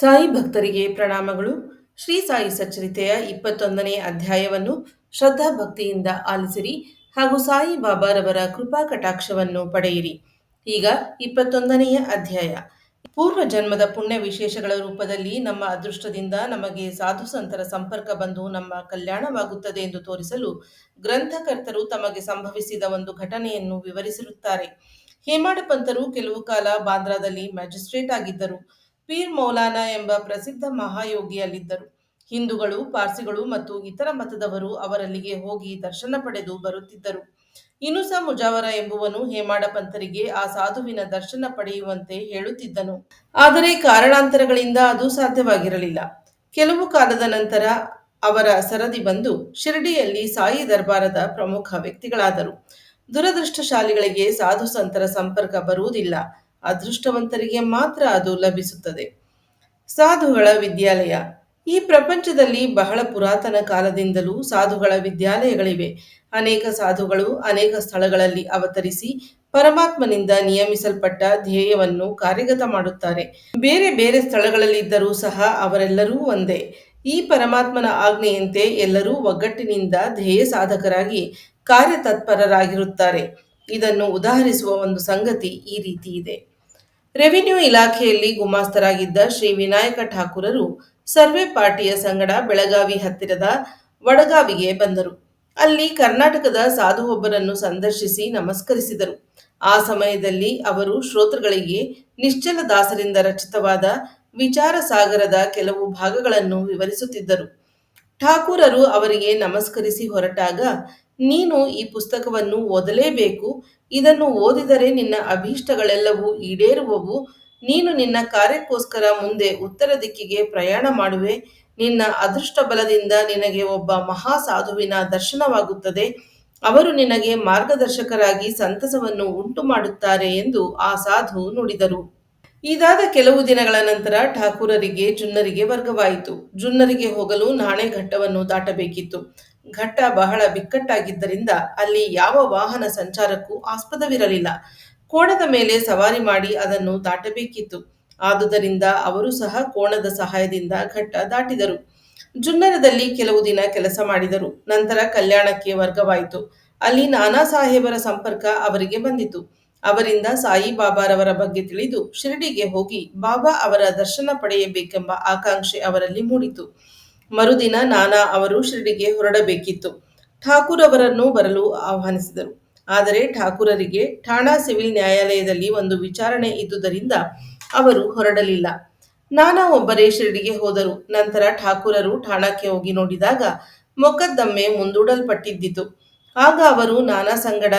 ಸಾಯಿ ಭಕ್ತರಿಗೆ ಪ್ರಣಾಮಗಳು. ಶ್ರೀ ಸಾಯಿ ಸಚ್ಚರಿತೆಯ ಇಪ್ಪತ್ತೊಂದನೇ ಅಧ್ಯಾಯವನ್ನು ಶ್ರದ್ಧಾ ಭಕ್ತಿಯಿಂದ ಆಲಿಸಿರಿ ಹಾಗೂ ಸಾಯಿ ಬಾಬಾರವರ ಕೃಪಾ ಕಟಾಕ್ಷವನ್ನು ಪಡೆಯಿರಿ. ಈಗ ಇಪ್ಪತ್ತೊಂದನೆಯ ಅಧ್ಯಾಯ. ಪೂರ್ವ ಜನ್ಮದ ಪುಣ್ಯ ವಿಶೇಷಗಳ ರೂಪದಲ್ಲಿ ನಮ್ಮ ಅದೃಷ್ಟದಿಂದ ನಮಗೆ ಸಾಧು ಸಂತರ ಸಂಪರ್ಕ ಬಂದು ನಮ್ಮ ಕಲ್ಯಾಣವಾಗುತ್ತದೆ ಎಂದು ತೋರಿಸಲು ಗ್ರಂಥಕರ್ತರು ತಮಗೆ ಸಂಭವಿಸಿದ ಒಂದು ಘಟನೆಯನ್ನು ವಿವರಿಸಿರುತ್ತಾರೆ. ಹೇಮಾಡ ಪಂತರು ಕೆಲವು ಕಾಲ ಬಾಂದ್ರಾದಲ್ಲಿ ಮ್ಯಾಜಿಸ್ಟ್ರೇಟ್ ಆಗಿದ್ದರು. ಪೀರ್ ಮೌಲಾನಾ ಎಂಬ ಪ್ರಸಿದ್ಧ ಮಹಾಯೋಗಿಯಲ್ಲಿದ್ದರು. ಹಿಂದೂಗಳು, ಪಾರ್ಸಿಗಳು ಮತ್ತು ಇತರ ಮತದವರು ಅವರಲ್ಲಿಗೆ ಹೋಗಿ ದರ್ಶನ ಪಡೆದು ಬರುತ್ತಿದ್ದರು. ಇನುಸ ಮುಜಾವರ ಎಂಬುವನು ಹೇಮಾಡ ಪಂಥರಿಗೆ ಆ ಸಾಧುವಿನ ದರ್ಶನ ಪಡೆಯುವಂತೆ ಹೇಳುತ್ತಿದ್ದನು. ಆದರೆ ಕಾರಣಾಂತರಗಳಿಂದ ಅದು ಸಾಧ್ಯವಾಗಿರಲಿಲ್ಲ. ಕೆಲವು ಕಾಲದ ನಂತರ ಅವರ ಸರದಿ ಬಂದು ಶಿರಡಿಯಲ್ಲಿ ಸಾಯಿ ದರ್ಬಾರದ ಪ್ರಮುಖ ವ್ಯಕ್ತಿಗಳಾದರು. ದುರದೃಷ್ಟಶಾಲಿಗಳಿಗೆ ಸಾಧು ಸಂತರ ಸಂಪರ್ಕ ಬರುವುದಿಲ್ಲ. ಅದೃಷ್ಟವಂತರಿಗೆ ಮಾತ್ರ ಅದು ಲಭಿಸುತ್ತದೆ. ಸಾಧುಗಳ ವಿದ್ಯಾಲಯ. ಈ ಪ್ರಪಂಚದಲ್ಲಿ ಬಹಳ ಪುರಾತನ ಕಾಲದಿಂದಲೂ ಸಾಧುಗಳ ವಿದ್ಯಾಲಯಗಳಿವೆ. ಅನೇಕ ಸಾಧುಗಳು ಅನೇಕ ಸ್ಥಳಗಳಲ್ಲಿ ಅವತರಿಸಿ ಪರಮಾತ್ಮನಿಂದ ನಿಯಮಿಸಲ್ಪಟ್ಟ ಧ್ಯೇಯವನ್ನು ಕಾರ್ಯಗತ ಮಾಡುತ್ತಾರೆ. ಬೇರೆ ಬೇರೆ ಸ್ಥಳಗಳಲ್ಲಿದ್ದರೂ ಸಹ ಅವರೆಲ್ಲರೂ ಒಂದೇ. ಈ ಪರಮಾತ್ಮನ ಆಜ್ಞೆಯಂತೆ ಎಲ್ಲರೂ ಒಗ್ಗಟ್ಟಿನಿಂದ ಧ್ಯೇಯ ಸಾಧಕರಾಗಿ ಕಾರ್ಯತತ್ಪರರಾಗಿರುತ್ತಾರೆ. ಇದನ್ನು ಉದಾಹರಿಸುವ ಒಂದು ಸಂಗತಿ ಈ ರೀತಿ ಇದೆ. ರೆವಿನ್ಯೂ ಇಲಾಖೆಯಲ್ಲಿ ಗುಮಾಸ್ತರಾಗಿದ್ದ ಶ್ರೀ ವಿನಾಯಕ ಠಾಕೂರರು ಸರ್ವೆ ಪಾರ್ಟಿಯ ಸಂಗಡ ಬೆಳಗಾವಿ ಹತ್ತಿರದ ವಡಗಾವಿಗೆ ಬಂದರು. ಅಲ್ಲಿ ಕರ್ನಾಟಕದ ಸಾಧು ಒಬ್ಬರನ್ನು ಸಂದರ್ಶಿಸಿ ನಮಸ್ಕರಿಸಿದರು. ಆ ಸಮಯದಲ್ಲಿ ಅವರು ಶ್ರೋತೃಗಳಿಗೆ ನಿಶ್ಚಲ ದಾಸರಿಂದ ರಚಿತವಾದ ವಿಚಾರ ಸಾಗರದ ಕೆಲವು ಭಾಗಗಳನ್ನು ವಿವರಿಸುತ್ತಿದ್ದರು. ಠಾಕೂರರು ಅವರಿಗೆ ನಮಸ್ಕರಿಸಿ ಹೊರಟಾಗ ನೀನು ಈ ಪುಸ್ತಕವನ್ನು ಓದಲೇಬೇಕು. ಇದನ್ನು ಓದಿದರೆ ನಿನ್ನ ಅಭೀಷ್ಟಗಳೆಲ್ಲವೂ ಈಡೇರುವವು. ನೀನು ನಿನ್ನ ಕಾರ್ಯಕ್ಕೋಸ್ಕರ ಮುಂದೆ ಉತ್ತರ ದಿಕ್ಕಿಗೆ ಪ್ರಯಾಣ ಮಾಡುವೆ. ನಿನ್ನ ಅದೃಷ್ಟ ಬಲದಿಂದ ನಿನಗೆ ಒಬ್ಬ ಮಹಾ ಸಾಧುವಿನ ದರ್ಶನವಾಗುತ್ತದೆ. ಅವರು ನಿನಗೆ ಮಾರ್ಗದರ್ಶಕರಾಗಿ ಸಂತಸವನ್ನು ಉಂಟು ಮಾಡುತ್ತಾರೆ ಎಂದು ಆ ಸಾಧು ನುಡಿದರು. ಇದಾದ ಕೆಲವು ದಿನಗಳ ನಂತರ ಠಾಕೂರರಿಗೆ, ಜುನ್ನರಿಗೆ ವರ್ಗವಾಯಿತು. ಜುನ್ನರಿಗೆ ಹೋಗಲು ನಾಣೆ ಘಟ್ಟವನ್ನು ದಾಟಬೇಕಿತ್ತು. ಘಟ್ಟ ಬಹಳ ಬಿಕ್ಕಟ್ಟಾಗಿದ್ದರಿಂದ ಅಲ್ಲಿ ಯಾವ ವಾಹನ ಸಂಚಾರಕ್ಕೂ ಆಸ್ಪದವಿರಲಿಲ್ಲ. ಕೋಣದ ಮೇಲೆ ಸವಾರಿ ಮಾಡಿ ಅದನ್ನು ದಾಟಬೇಕಿತ್ತು. ಆದುದರಿಂದ ಅವರು ಸಹ ಕೋಣದ ಸಹಾಯದಿಂದ ಘಟ್ಟ ದಾಟಿದರು. ಜುನ್ನರದಲ್ಲಿ ಕೆಲವು ದಿನ ಕೆಲಸ ಮಾಡಿದರು. ನಂತರ ಕಲ್ಯಾಣಕ್ಕೆ ವರ್ಗವಾಯಿತು. ಅಲ್ಲಿ ನಾನಾ ಸಾಹೇಬರ ಸಂಪರ್ಕ ಅವರಿಗೆ ಬಂದಿತು. ಅವರಿಂದ ಸಾಯಿ ಬಾಬಾರವರ ಬಗ್ಗೆ ತಿಳಿದು ಶಿರಡಿಗೆ ಹೋಗಿ ಬಾಬಾ ಅವರ ದರ್ಶನ ಪಡೆಯಬೇಕೆಂಬ ಆಕಾಂಕ್ಷೆ ಅವರಲ್ಲಿ ಮೂಡಿತು. ಮರುದಿನ ನಾನಾ ಅವರು ಶಿರಡಿಗೆ ಹೊರಡಬೇಕಿತ್ತು. ಠಾಕೂರ್ ಅವರನ್ನು ಬರಲು ಆಹ್ವಾನಿಸಿದರು. ಆದರೆ ಠಾಕೂರರಿಗೆ ಠಾಣಾ ಸಿವಿಲ್ ನ್ಯಾಯಾಲಯದಲ್ಲಿ ಒಂದು ವಿಚಾರಣೆ ಇದ್ದುದರಿಂದ ಅವರು ಹೊರಡಲಿಲ್ಲ. ನಾನಾ ಒಬ್ಬರೇ ಶಿರಡಿಗೆ ಹೋದರು. ನಂತರ ಠಾಕೂರರು ಠಾಣಾಕ್ಕೆ ಹೋಗಿ ನೋಡಿದಾಗ ಮೊಕದ್ದಮ್ಮೆ ಮುಂದೂಡಲ್ಪಟ್ಟಿದ್ದಿತು. ಆಗ ಅವರು ನಾನಾ ಸಂಗಡ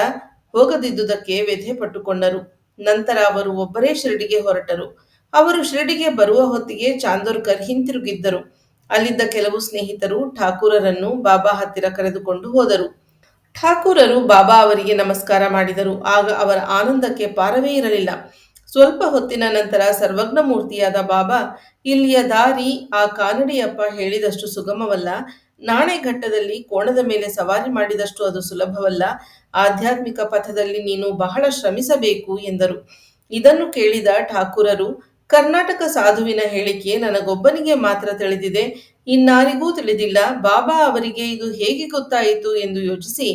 ಹೋಗದಿದ್ದುದಕ್ಕೆ ವ್ಯಥೆ ಪಟ್ಟುಕೊಂಡರು. ನಂತರ ಅವರು ಒಬ್ಬರೇ ಶಿರಡಿಗೆ ಹೊರಟರು. ಅವರು ಶಿರಡಿಗೆ ಬರುವ ಹೊತ್ತಿಗೆ ಚಾಂದೋರ್ಕರ್ ಹಿಂತಿರುಗಿದ್ದರು. ಅಲ್ಲಿದ್ದ ಕೆಲವು ಸ್ನೇಹಿತರು ಠಾಕೂರರನ್ನು ಬಾಬಾ ಹತ್ತಿರ ಕರೆದುಕೊಂಡು ಹೋದರು. ಠಾಕೂರರು ಬಾಬಾ ಅವರಿಗೆ ನಮಸ್ಕಾರ ಮಾಡಿದರು. ಆಗ ಅವರ ಆನಂದಕ್ಕೆ ಪಾರವೇ ಇರಲಿಲ್ಲ. ಸ್ವಲ್ಪ ಹೊತ್ತಿನ ನಂತರ ಸರ್ವಜ್ಞ ಮೂರ್ತಿಯಾದ ಬಾಬಾ, ಇಲ್ಲಿಯ ದಾರಿ ಆ ಕಾನಡಿಯಪ್ಪ ಹೇಳಿದಷ್ಟು ಸುಗಮವಲ್ಲ. ನಾಣೆಘಟ್ಟದಲ್ಲಿ ಕೋಣದ ಮೇಲೆ ಸವಾರಿ ಮಾಡಿದಷ್ಟು ಅದು ಸುಲಭವಲ್ಲ. ಆಧ್ಯಾತ್ಮಿಕ ಪಥದಲ್ಲಿ ನೀನು ಬಹಳ ಶ್ರಮಿಸಬೇಕು ಎಂದರು. ಇದನ್ನು ಕೇಳಿದ ಠಾಕೂರರು ಕರ್ನಾಟಕ ಸಾಧುವಿನ ಹೇಳಿಕೆ ನನಗೊಬ್ಬನಿಗೆ ಮಾತ್ರ ತಿಳಿದಿದೆ. ಇನ್ನಾರಿಗೂ ತಿಳಿದಿಲ್ಲ. ಬಾಬಾ ಅವರಿಗೆ ಇದು ಹೇಗೆ ಗೊತ್ತಾಯಿತು ಎಂದು ಯೋಚಿಸಿ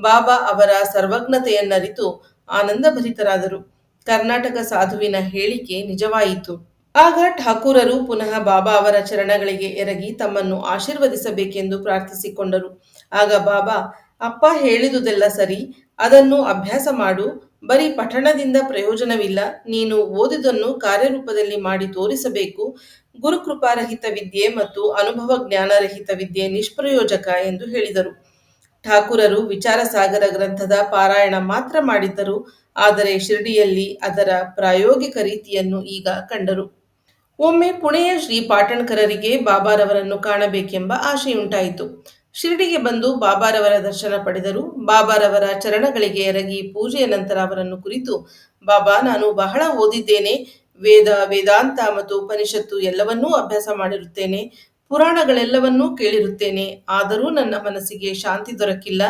ಬಾಬಾ ಅವರ ಸರ್ವಜ್ಞತೆಯನ್ನರಿತು ಆನಂದಭರಿತರಾದರು. ಕರ್ನಾಟಕ ಸಾಧುವಿನ ಹೇಳಿಕೆ ನಿಜವಾಯಿತು. ಆಗ ಠಾಕೂರರು ಪುನಃ ಬಾಬಾ ಅವರ ಚರಣಗಳಿಗೆ ಎರಗಿ ತಮ್ಮನ್ನು ಆಶೀರ್ವದಿಸಬೇಕೆಂದು ಪ್ರಾರ್ಥಿಸಿಕೊಂಡರು. ಆಗ ಬಾಬಾ, ಅಪ್ಪ ಹೇಳಿದುದೆಲ್ಲ ಸರಿ, ಅದನ್ನು ಅಭ್ಯಾಸ ಮಾಡು ಬರೀ ಪಠಣದಿಂದ ಪ್ರಯೋಜನವಿಲ್ಲ. ನೀನು ಓದಿದನ್ನು ಕಾರ್ಯರೂಪದಲ್ಲಿ ಮಾಡಿ ತೋರಿಸಬೇಕು. ಗುರುಕೃಪಾರಹಿತ ವಿದ್ಯೆ ಮತ್ತು ಅನುಭವ ಜ್ಞಾನರಹಿತ ವಿದ್ಯೆ ನಿಷ್ಪ್ರಯೋಜಕ ಎಂದು ಹೇಳಿದರು. ಠಾಕುರರು ವಿಚಾರ ಸಾಗರ ಗ್ರಂಥದ ಪಾರಾಯಣ ಮಾತ್ರ ಮಾಡಿದ್ದರು. ಆದರೆ ಶಿರಡಿಯಲ್ಲಿ ಅದರ ಪ್ರಾಯೋಗಿಕ ರೀತಿಯನ್ನು ಈಗ ಕಂಡರು. ಒಮ್ಮೆ ಪುಣೆಯ ಶ್ರೀ ಪಾಟಣ್ಕರರಿಗೆ ಬಾಬಾರವರನ್ನು ಕಾಣಬೇಕೆಂಬ ಆಶೆಯುಂಟಾಯಿತು. ಶಿರಡಿಗೆ ಬಂದು ಬಾಬಾರವರ ದರ್ಶನ ಪಡೆದರು. ಬಾಬಾರವರ ಚರಣಗಳಿಗೆ ಎರಗಿ ಪೂಜೆಯ ನಂತರ ಅವರನ್ನು ಕುರಿತು, ಬಾಬಾ, ನಾನು ಬಹಳ ಓದಿದ್ದೇನೆ. ವೇದ, ವೇದಾಂತ ಮತ್ತು ಉಪನಿಷತ್ತು ಎಲ್ಲವನ್ನೂ ಅಭ್ಯಾಸ ಮಾಡಿರುತ್ತೇನೆ. ಪುರಾಣಗಳೆಲ್ಲವನ್ನೂ ಕೇಳಿರುತ್ತೇನೆ. ಆದರೂ ನನ್ನ ಮನಸ್ಸಿಗೆ ಶಾಂತಿ ದೊರಕಿಲ್ಲ.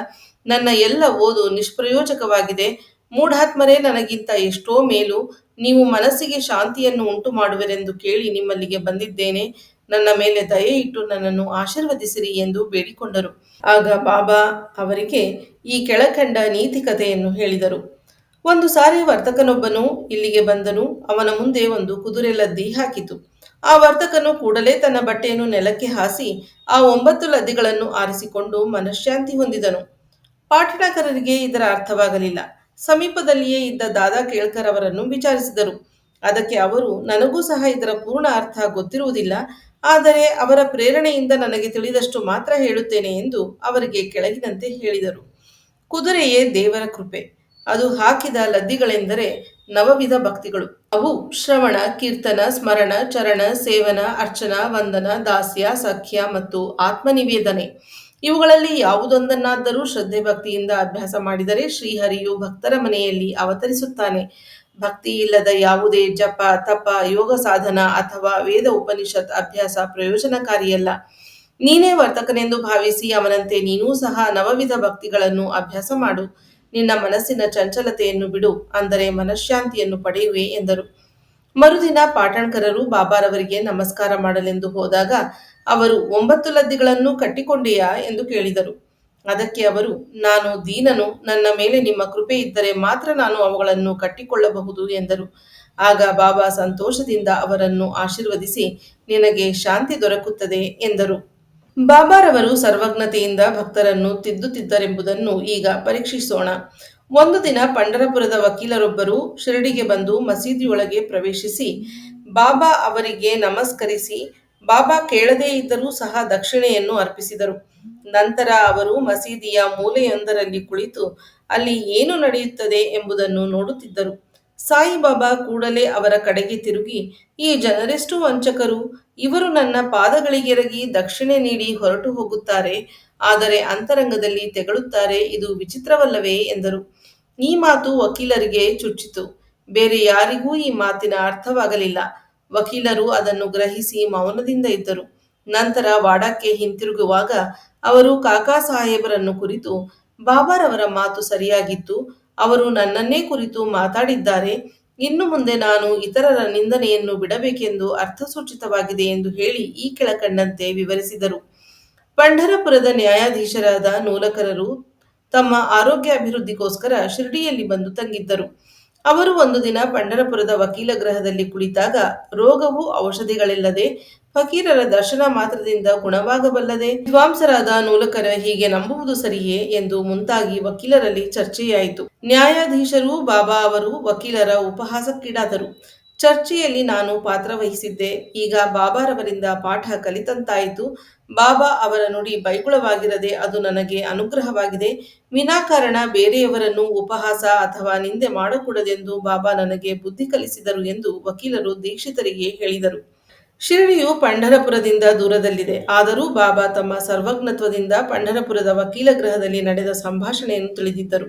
ನನ್ನ ಎಲ್ಲ ಓದು ನಿಷ್ಪ್ರಯೋಜಕವಾಗಿದೆ. ಮೂಢಾತ್ಮರೇ ನನಗಿಂತ ಎಷ್ಟೋ ಮೇಲು. ನೀವು ಮನಸ್ಸಿಗೆ ಶಾಂತಿಯನ್ನು ಉಂಟು ಮಾಡುವರೆಂದು ಕೇಳಿ ನಿಮ್ಮಲ್ಲಿಗೆ ಬಂದಿದ್ದೇನೆ. ನನ್ನ ಮೇಲೆ ದಯೆ ಇಟ್ಟು ನನ್ನನ್ನು ಆಶೀರ್ವದಿಸಿರಿ ಎಂದು ಬೇಡಿಕೊಂಡರು. ಆಗ ಬಾಬಾ ಅವರಿಗೆ ಈ ಕೆಳಕಂಡ ನೀತಿ ಕಥೆಯನ್ನು ಹೇಳಿದರು. ಒಂದು ಸಾರಿ ವರ್ತಕನೊಬ್ಬನು ಇಲ್ಲಿಗೆ ಬಂದನು. ಅವನ ಮುಂದೆ ಒಂದು ಕುದುರೆ ಲದ್ದಿ ಹಾಕಿತು. ಆ ವರ್ತಕನು ಕೂಡಲೇ ತನ್ನ ಬಟ್ಟೆಯನ್ನು ನೆಲಕ್ಕೆ ಹಾಸಿ ಆ ಒಂಬತ್ತು ಲದ್ದಿಗಳನ್ನು ಆರಿಸಿಕೊಂಡು ಮನಃಶಾಂತಿ ಹೊಂದಿದನು. ಪಾಟಣಕರರಿಗೆ ಇದರ ಅರ್ಥವಾಗಲಿಲ್ಲ. ಸಮೀಪದಲ್ಲಿಯೇ ಇದ್ದ ದಾದಾ ಕೇಳ್ಕರ್ ಅವರನ್ನು ವಿಚಾರಿಸಿದರು. ಅದಕ್ಕೆ ಅವರು, ನನಗೂ ಸಹ ಇದರ ಪೂರ್ಣ ಅರ್ಥ ಗೊತ್ತಿರುವುದಿಲ್ಲ, ಆದರೆ ಅವರ ಪ್ರೇರಣೆಯಿಂದ ನನಗೆ ತಿಳಿದಷ್ಟು ಮಾತ್ರ ಹೇಳುತ್ತೇನೆ ಎಂದು ಅವರಿಗೆ ಕೆಳಗಿನಂತೆ ಹೇಳಿದರು. ಕುದುರೆಯೇ ದೇವರ ಕೃಪೆ. ಅದು ಹಾಕಿದ ಲದ್ದಿಗಳೆಂದರೆ ನವವಿಧ ಭಕ್ತಿಗಳು. ಅವು ಶ್ರವಣ, ಕೀರ್ತನ, ಸ್ಮರಣ, ಚರಣ, ಸೇವನ, ಅರ್ಚನ, ವಂದನ, ದಾಸ್ಯ, ಸಖ್ಯ ಮತ್ತು ಆತ್ಮನಿವೇದನೆ. ಇವುಗಳಲ್ಲಿ ಯಾವುದೊಂದನ್ನಾದರೂ ಶ್ರದ್ಧೆ ಭಕ್ತಿಯಿಂದ ಅಭ್ಯಾಸ ಮಾಡಿದರೆ ಶ್ರೀಹರಿಯು ಭಕ್ತರ ಮನೆಯಲ್ಲಿ ಅವತರಿಸುತ್ತಾನೆ. ಭಕ್ತಿ ಇಲ್ಲದ ಯಾವುದೇ ಜಪ, ತಪ, ಯೋಗ ಸಾಧನ ಅಥವಾ ವೇದ ಉಪನಿಷತ್ ಅಭ್ಯಾಸ ಪ್ರಯೋಜನಕಾರಿಯಲ್ಲ. ನೀನೇ ವರ್ತಕನೆಂದು ಭಾವಿಸಿ ಅವನಂತೆ ನೀನೂ ಸಹ ನವವಿಧ ಭಕ್ತಿಗಳನ್ನು ಅಭ್ಯಾಸ ಮಾಡು. ನಿನ್ನ ಮನಸ್ಸಿನ ಚಂಚಲತೆಯನ್ನು ಬಿಡು, ಅಂದರೆ ಮನಃಶಾಂತಿಯನ್ನು ಪಡೆಯುವೆ ಎಂದರು. ಮರುದಿನ ಪಾಟಣ್ಕರರು ಬಾಬಾರವರಿಗೆ ನಮಸ್ಕಾರ ಮಾಡಲೆಂದು ಹೋದಾಗ, ಅವರು, ಒಂಬತ್ತು ಲದ್ದಿಗಳನ್ನು ಕಟ್ಟಿಕೊಂಡೆಯಾ? ಎಂದು ಕೇಳಿದರು. ಅದಕ್ಕೆ ಅವರು, ನಾನು ದೀನನು, ನನ್ನ ಮೇಲೆ ನಿಮ್ಮ ಕೃಪೆ ಇದ್ದರೆ ಮಾತ್ರ ನಾನು ಅವುಗಳನ್ನು ಕಟ್ಟಿಕೊಳ್ಳಬಹುದು ಎಂದರು. ಆಗ ಬಾಬಾ ಸಂತೋಷದಿಂದ ಅವರನ್ನು ಆಶೀರ್ವದಿಸಿ, ನಿನಗೆ ಶಾಂತಿ ದೊರಕುತ್ತದೆ ಎಂದರು. ಬಾಬಾರವರು ಸರ್ವಜ್ಞತೆಯಿಂದ ಭಕ್ತರನ್ನು ತಿದ್ದುತ್ತಿದ್ದರೆಂಬುದನ್ನು ಈಗ ಪರೀಕ್ಷಿಸೋಣ. ಒಂದು ದಿನ ಪಂಡರಪುರದ ವಕೀಲರೊಬ್ಬರು ಶಿರಡಿಗೆ ಬಂದು ಮಸೀದಿಯೊಳಗೆ ಪ್ರವೇಶಿಸಿ, ಬಾಬಾ ಅವರಿಗೆ ನಮಸ್ಕರಿಸಿ ಬಾಬಾ ಕೇಳದೇ ಇದ್ದರೂ ಸಹ ದಕ್ಷಿಣೆಯನ್ನು ಅರ್ಪಿಸಿದರು. ನಂತರ ಅವರು ಮಸೀದಿಯ ಮೂಲೆಯೊಂದರಲ್ಲಿ ಕುಳಿತು ಅಲ್ಲಿ ಏನು ನಡೆಯುತ್ತದೆ ಎಂಬುದನ್ನು ನೋಡುತ್ತಿದ್ದರು. ಸಾಯಿಬಾಬಾ ಕೂಡಲೇ ಅವರ ಕಡೆಗೆ ತಿರುಗಿ, ಈ ಜನರೆಷ್ಟು ವಂಚಕರು, ಇವರು ನನ್ನ ಪಾದಗಳಿಗೆರಗಿ ದಕ್ಷಿಣೆ ನೀಡಿ ಹೊರಟು ಹೋಗುತ್ತಾರೆ, ಆದರೆ ಅಂತರಂಗದಲ್ಲಿ ತೆಗಳುತ್ತಾರೆ, ಇದು ವಿಚಿತ್ರವಲ್ಲವೇ ಎಂದರು. ಈ ಮಾತು ವಕೀಲರಿಗೆ ಚುಚ್ಚಿತು. ಬೇರೆ ಯಾರಿಗೂ ಈ ಮಾತಿನ ಅರ್ಥವಾಗಲಿಲ್ಲ. ವಕೀಲರು ಅದನ್ನು ಗ್ರಹಿಸಿ ಮೌನದಿಂದ ಇದ್ದರು. ನಂತರ ವಾಡಕ್ಕೆ ಹಿಂತಿರುಗುವಾಗ ಅವರು ಕಾಕಾ ಸಾಹೇಬರನ್ನು ಕುರಿತು, ಬಾಬಾರವರ ಮಾತು ಸರಿಯಾಗಿತ್ತು. ಅವರು ನನ್ನನ್ನೇ ಕುರಿತು ಮಾತಾಡಿದ್ದಾರೆ. ಇನ್ನು ಮುಂದೆ ನಾನು ಇತರರ ನಿಂದನೆಯನ್ನು ಬಿಡಬೇಕೆಂದು ಅರ್ಥಸೂಚಿತವಾಗಿದೆ ಎಂದು ಹೇಳಿ ಈ ಕೆಳಕಂಡಂತೆ ವಿವರಿಸಿದರು. ಪಂಢರಪುರದ ನ್ಯಾಯಾಧೀಶರಾದ ನೂಲಕರರು ತಮ್ಮ ಆರೋಗ್ಯ ಅಭಿವೃದ್ಧಿಗೋಸ್ಕರ ಶಿರ್ಡಿಯಲ್ಲಿ ಬಂದು ತಂಗಿದ್ದರು. ಅವರು ಒಂದು ದಿನ ಪಂಡರಪುರದ ವಕೀಲ ಗೃಹದಲ್ಲಿ ಕುಳಿತಾಗ ರೋಗವು ಔಷಧಿಗಳಿಲ್ಲದೆ ಫಕೀರರ ದರ್ಶನ ಮಾತ್ರದಿಂದ ಗುಣವಾಗಬಲ್ಲದೆ ವಿದ್ವಾಂಸರಾದ ನೂಲಕರ ಹೀಗೆ ನಂಬುವುದು ಸರಿಯೇ ಎಂದು ಮುಂತಾಗಿ ವಕೀಲರಲ್ಲಿ ಚರ್ಚೆಯಾಯಿತು. ನ್ಯಾಯಾಧೀಶರು, ಬಾಬಾ ಅವರು ವಕೀಲರ ಉಪಹಾಸಕ್ಕೀಡಾದರು. ಚರ್ಚೆಯಲ್ಲಿ ನಾನು ಪಾತ್ರವಹಿಸಿದ್ದೆ ಈಗ ಬಾಬಾರವರಿಂದ ಪಾಠ ಕಲಿತಂತಾಯಿತು. ಬಾಬಾ ಅವರ ನುಡಿ ಬೈಗುಳವಾಗಿರದೆ ಅದು ನನಗೆ ಅನುಗ್ರಹವಾಗಿದೆ. ವಿನಾಕಾರಣ ಬೇರೆಯವರನ್ನು ಉಪಹಾಸ ಅಥವಾ ನಿಂದೆ ಮಾಡಕೂಡದೆಂದು ಬಾಬಾ ನನಗೆ ಬುದ್ಧಿ ಕಲಿಸಿದರು ಎಂದು ವಕೀಲರು ದೀಕ್ಷಿತರಿಗೆ ಹೇಳಿದರು. ಶಿರಡಿಯು ಪಂಢರಪುರದಿಂದ ದೂರದಲ್ಲಿದೆ. ಆದರೂ ಬಾಬಾ ತಮ್ಮ ಸರ್ವಜ್ಞತ್ವದಿಂದ ಪಂಢರಪುರದ ವಕೀಲ ಗೃಹದಲ್ಲಿ ನಡೆದ ಸಂಭಾಷಣೆಯನ್ನು ತಿಳಿದಿದ್ದರು.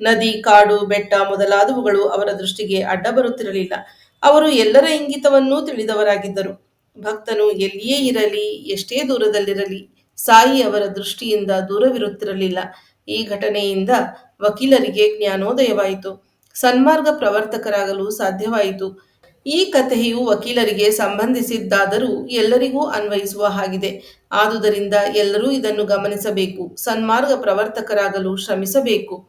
ನದಿ, ಕಾಡು, ಬೆಟ್ಟ ಮೊದಲಾದವುಗಳು ಅವರ ದೃಷ್ಟಿಗೆ ಅಡ್ಡ ಬರುತ್ತಿರಲಿಲ್ಲ. ಅವರು ಎಲ್ಲರ ಇಂಗಿತವನ್ನೂ ತಿಳಿದವರಾಗಿದ್ದರು. ಭಕ್ತನು ಎಲ್ಲಿಯೇ ಇರಲಿ, ಎಷ್ಟೇ ದೂರದಲ್ಲಿರಲಿ, ಸಾಯಿ ಅವರ ದೃಷ್ಟಿಯಿಂದ ದೂರವಿರುತ್ತಿರಲಿಲ್ಲ. ಈ ಘಟನೆಯಿಂದ ವಕೀಲರಿಗೆ ಜ್ಞಾನೋದಯವಾಯಿತು. ಸನ್ಮಾರ್ಗ ಪ್ರವರ್ತಕರಾಗಲು ಸಾಧ್ಯವಾಯಿತು. ಈ ಕಥೆಯು ವಕೀಲರಿಗೆ ಸಂಬಂಧಿಸಿದ್ದಾದರೂ ಎಲ್ಲರಿಗೂ ಅನ್ವಯಿಸುವ ಹಾಗಿದೆ. ಆದುದರಿಂದ ಎಲ್ಲರೂ ಇದನ್ನು ಗಮನಿಸಬೇಕು. ಸನ್ಮಾರ್ಗ ಪ್ರವರ್ತಕರಾಗಲು ಶ್ರಮಿಸಬೇಕು.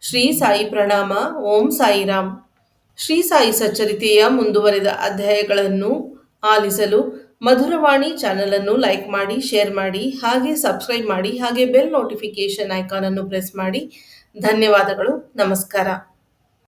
ಶ್ರೀ ಸಾಯಿ ಪ್ರಣಾಮ, ಓಂ ಸಾಯಿರಾಮ್. ಶ್ರೀ ಸಾಯಿ ಸಚ್ಚರಿತೆಯ ಮುಂದುವರೆದ ಅಧ್ಯಾಯಗಳನ್ನು ಆಲಿಸಲು ಮಧುರವಾಣಿ ಚಾನಲನ್ನು ಲೈಕ್ ಮಾಡಿ, ಶೇರ್ ಮಾಡಿ, ಹಾಗೆ ಸಬ್ಸ್ಕ್ರೈಬ್ ಮಾಡಿ, ಹಾಗೆ ಬೆಲ್ ನೋಟಿಫಿಕೇಶನ್ ಐಕಾನ್ ಅನ್ನು ಪ್ರೆಸ್ ಮಾಡಿ. ಧನ್ಯವಾದಗಳು. ನಮಸ್ಕಾರ.